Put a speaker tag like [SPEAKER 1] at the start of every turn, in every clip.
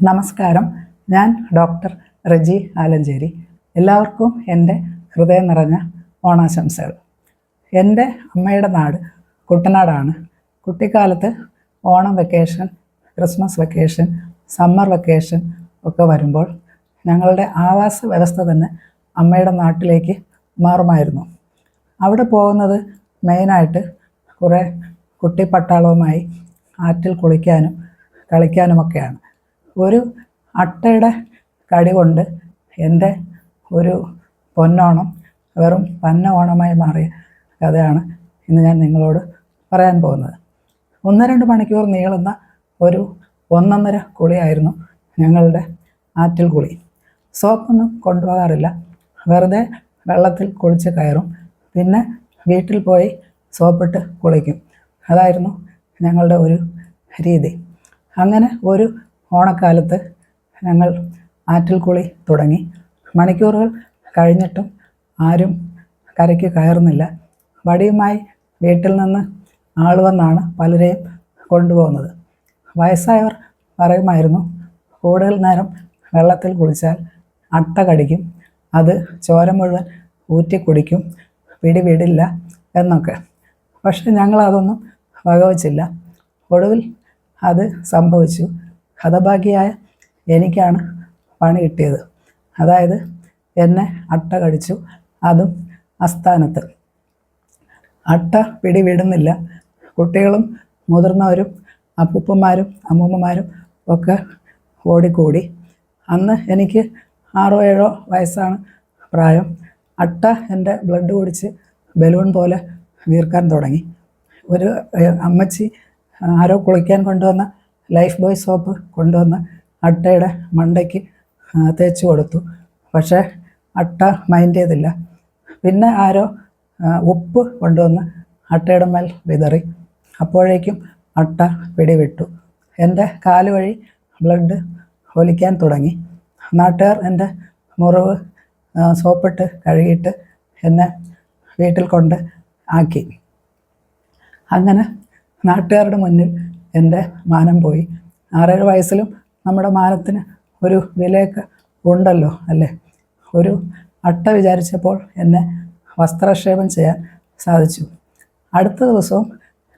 [SPEAKER 1] നമസ്കാരം. ഞാൻ ഡോക്ടർ റജി ആലഞ്ചേരി. എല്ലാവർക്കും എന്റെ ഹൃദയം നിറഞ്ഞ ഓണാശംസകൾ. എന്റെ അമ്മയുടെ നാട് കുട്ടനാടാണ്. കുട്ടിക്കാലത്ത് Onam vacation Christmas vacation summer vacation ഒക്കെ വരുമ്പോൾ ഞങ്ങളുടെ ആവാസ വ്യവസ്ഥ തന്നെ അമ്മയുടെ നാട്ടിലേക്ക് മാറുമായിരുന്നു. അവിടെ പോകുന്നത് മെയിനായിട്ട് കുറേ കുട്ടിപ്പട്ടാളവുമായി ആറ്റിൽ കുളിക്കാനും കളിക്കാനുമൊക്കെയാണ്. ഒരു അട്ടയുടെ കടി കൊണ്ട് എന്റെ ഒരു പൊന്നോണം വെറും പന്ന ഓണമായി മാറിയ കഥയാണ് ഇന്ന് ഞാൻ നിങ്ങളോട് പറയാൻ പോകുന്നത്. ഒന്ന് രണ്ട് മണിക്കൂർ നീളുന്ന ഒരു ഒന്നൊന്നര കുളിയായിരുന്നു ഞങ്ങളുടെ ആറ്റിൽ കുളി. സോപ്പൊന്നും കൊണ്ടുപോകാറില്ല. വെറുതെ വെള്ളത്തിൽ കുളിച്ച് കയറും. പിന്നെ വീട്ടിൽ പോയി സോപ്പിട്ട് കുളിക്കും. അതായിരുന്നു ഞങ്ങളുടെ ഒരു രീതി. അങ്ങനെ ഒരു ഓണക്കാലത്ത് ഞങ്ങൾ ആറ്റൽ കുളി തുടങ്ങി. മണിക്കൂറുകൾ കഴിഞ്ഞിട്ടും ആരും കരയ്ക്ക് കയറുന്നില്ല. വടിയുമായി വീട്ടിൽ നിന്ന് ആൾ വന്നാണ് പലരെയും കൊണ്ടുപോകുന്നത്. വയസ്സായവർ പറയുമായിരുന്നു കൂടുതൽ നേരം വെള്ളത്തിൽ കുളിച്ചാൽ അട്ട കടിക്കും അത് ചോര മുഴുവൻ ഊറ്റി കുടിക്കും പിടിവിടില്ല എന്നൊക്കെ. പക്ഷെ ഞങ്ങളതൊന്നും വകവച്ചില്ല. ഒടുവിൽ അത് സംഭവിച്ചു. ഹതഭാഗ്യയായ എനിക്കാണ് പണി കിട്ടിയത്. അതായത് എന്നെ അട്ട കടിച്ചു. അതും അസ്ഥാനത്ത് അട്ട പിടിവിടുന്നില്ല. കുട്ടികളും മുതിർന്നവരും അപ്പൂപ്പന്മാരും അമ്മൂമ്മമാരും ഒക്കെ ഓടിക്കൂടി. അന്ന് എനിക്ക് ആറോ ഏഴോ വയസ്സാണ് പ്രായം. അട്ട എന്റെ ബ്ലഡ് കുടിച്ച് ബലൂൺ പോലെ വീർക്കാൻ തുടങ്ങി. ഒരു അമ്മച്ചി ആരോ കുളിക്കാൻ കൊണ്ടുവന്ന ലൈഫ് ബോയ് സോപ്പ് കൊണ്ടുവന്ന് അട്ടയുടെ മണ്ടയ്ക്ക് തേച്ച് കൊടുത്തു. പക്ഷേ അട്ട മൈൻഡ് ചെയ്തില്ല. പിന്നെ ആരോ ഉപ്പ് കൊണ്ടുവന്ന് അട്ടയുടെ മേൽ വിതറി. അപ്പോഴേക്കും അട്ട പിടിവിട്ടു. എന്റെ കാൽ വഴി ബ്ലഡ് ഒലിക്കാൻ തുടങ്ങി. നാട്ടുകാർ എന്റെ മുറിവ് സോപ്പിട്ട് കഴുകിയിട്ട് എന്നെ വീട്ടിൽ കൊണ്ട് ആക്കി. അങ്ങനെ നാട്ടുകാരുടെ മുന്നിൽ എന്റെ മാനം പോയി. ആറേഴ് വയസ്സിലും നമ്മുടെ മാനത്തിന് ഒരു വിലയൊക്കെ ഉണ്ടല്ലോ അല്ലേ? ഒരു അട്ട വിചാരിച്ചപ്പോൾ എന്നെ വസ്ത്രക്ഷേപം ചെയ്യാൻ സാധിച്ചു. അടുത്ത ദിവസവും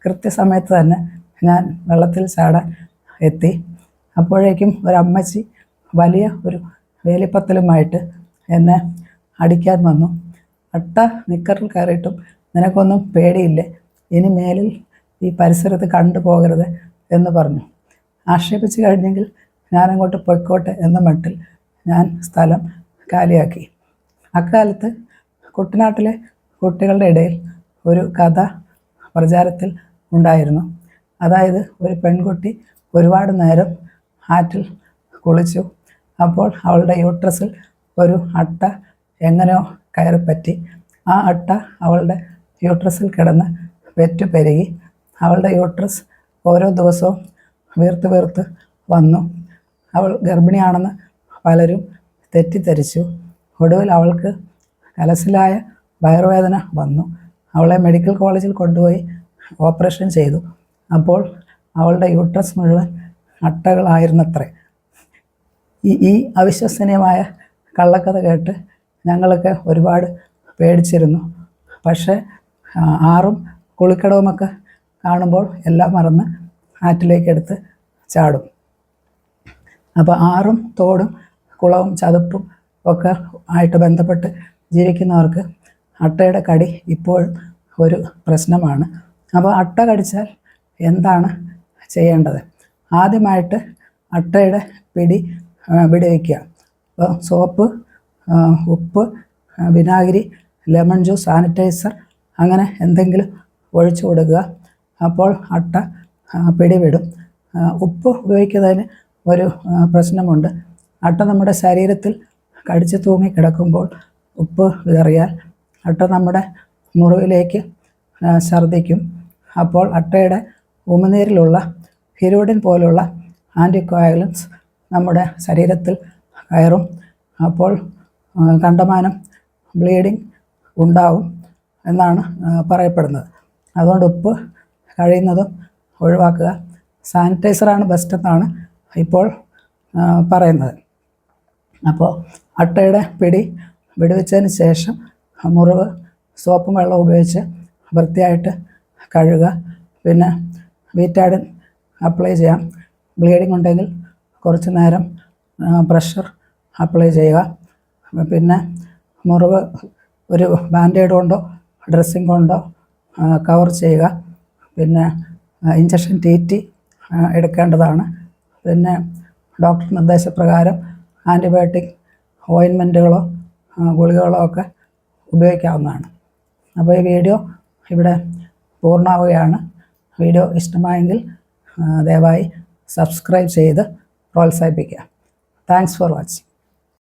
[SPEAKER 1] കൃത്യസമയത്ത് തന്നെ ഞാൻ വെള്ളത്തിൽ ചാടാൻ എത്തി. അപ്പോഴേക്കും ഒരമ്മച്ചി വലിയ ഒരു വേലിപ്പത്തലുമായിട്ട് എന്നെ അടിക്കാൻ വന്നു. അട്ട നിക്കറിൽ കയറിയിട്ടും നിനക്കൊന്നും പേടിയില്ലേ? ഇനി മേലിൽ ഈ പരിസരത്ത് കണ്ടു പോകരുത് എന്ന് പറഞ്ഞു. ആക്ഷേപിച്ച് കഴിഞ്ഞെങ്കിൽ ഞാൻ അങ്ങോട്ട് പൊയ്ക്കോട്ടെ എന്ന മട്ടിൽ ഞാൻ സ്ഥലം കാലിയാക്കി. അക്കാലത്ത് കുട്ടനാട്ടിലെ കുട്ടികളുടെ ഇടയിൽ ഒരു കഥ പ്രചാരത്തിൽ ഉണ്ടായിരുന്നു. അതായത് ഒരു പെൺകുട്ടി ഒരുപാട് നേരം ആറ്റിൽ കുളിച്ചു. അപ്പോൾ അവളുടെ യൂട്രസിൽ ഒരു അട്ട എങ്ങനെയോ കയറിപ്പറ്റി. ആ അട്ട അവളുടെ യൂട്രസിൽ കിടന്ന് വെറ്റു പെരുകി അവളുടെ യൂട്രസ് ഓരോ ദിവസവും വീർത്ത് വീർത്ത് വന്നു. അവൾ ഗർഭിണിയാണെന്ന് പലരും തെറ്റിദ്ധരിച്ചു. ഒടുവിൽ അവൾക്ക് കലസിലായ വയറുവേദന വന്നു. അവളെ മെഡിക്കൽ കോളേജിൽ കൊണ്ടുപോയി ഓപ്പറേഷൻ ചെയ്തു. അപ്പോൾ അവളുടെ യൂട്രസ് മുഴുവൻ അട്ടകളായിരുന്നത്രേ. ഈ ഈ അവിശ്വസനീയമായ കള്ളക്കഥ കേട്ട് ഞങ്ങളൊക്കെ ഒരുപാട് പേടിച്ചിരുന്നു. പക്ഷേ ആറും കുളിക്കടവുമൊക്കെ കാണുമ്പോൾ എല്ലാം മറന്ന് ആറ്റിലേക്കെടുത്ത് ചാടും. അപ്പോൾ ആറും തോടും കുളവും ചതുപ്പും ഒക്കെ ആയിട്ട് ബന്ധപ്പെട്ട് ജീവിക്കുന്നവർക്ക് അട്ടയുടെ കടി ഇപ്പോൾ ഒരു പ്രശ്നമാണ്. അപ്പോൾ അട്ട കടിച്ചാൽ എന്താണ് ചെയ്യേണ്ടത്? ആദ്യമായിട്ട് അട്ടയുടെ പിടി വിടുവിക്കുക. അപ്പോൾ സോപ്പ് ഉപ്പ് വിനാഗിരി ലെമൺ ജ്യൂസ് സാനിറ്റൈസർ അങ്ങനെ എന്തെങ്കിലും ഒഴിച്ചു കൊടുക്കുക. അപ്പോൾ അട്ട പിടിവിടും. ഉപ്പ് ഉപയോഗിക്കുന്നതിന് ഒരു പ്രശ്നമുണ്ട്. അട്ട നമ്മുടെ ശരീരത്തിൽ കടിച്ചു തൂങ്ങി കിടക്കുമ്പോൾ ഉപ്പ് വിതറിയാൽ അട്ട നമ്മുടെ മുറിവിലേക്ക് ഛർദ്ദിക്കും. അപ്പോൾ അട്ടയുടെ ഉമിനീരിലുള്ള ഹിരോഡിൻ പോലുള്ള ആന്റിക്വയലൻസ് നമ്മുടെ ശരീരത്തിൽ കയറും. അപ്പോൾ കണ്ടമാനം ബ്ലീഡിങ് ഉണ്ടാവും എന്നാണ് പറയപ്പെടുന്നത്. അതുകൊണ്ട് ഉപ്പ് കഴിയുന്നതും ഒഴിവാക്കുക. സാനിറ്റൈസറാണ് ബെസ്റ്റ് എന്നാണ് ഇപ്പോൾ പറയുന്നത്. അപ്പോൾ അട്ടയുടെ പിടി വിടുവിച്ചതിന് ശേഷം മുറിവ് സോപ്പും വെള്ളം ഉപയോഗിച്ച് വൃത്തിയായിട്ട് കഴുകുക. പിന്നെ വീറ്റാഡിൻ അപ്ലൈ ചെയ്യാം. ബ്ലീഡിംഗ് ഉണ്ടെങ്കിൽ കുറച്ച് നേരം പ്രഷർ അപ്ലൈ ചെയ്യുക. പിന്നെ മുറിവ് ഒരു ബാൻഡേഡ് കൊണ്ടോ ഡ്രസ്സിങ് കൊണ്ടോ കവർ ചെയ്യുക. പിന്നെ ഇഞ്ചക്ഷൻ ടി എടുക്കേണ്ടതാണ്. പിന്നെ ഡോക്ടർ നിർദ്ദേശപ്രകാരം ആന്റിബയോട്ടിക് ഓയിൻമെന്റുകളോ ഗുളികകളോ ഒക്കെ ഉപയോഗിക്കാവുന്നതാണ്. അപ്പോൾ ഈ വീഡിയോ ഇവിടെ പൂർണമാവുകയാണ് വീഡിയോ ഇഷ്ടമായെങ്കിൽ ദയവായി സബ്സ്ക്രൈബ് ചെയ്ത് പ്രോത്സാഹിപ്പിക്കുക. Thanks for watching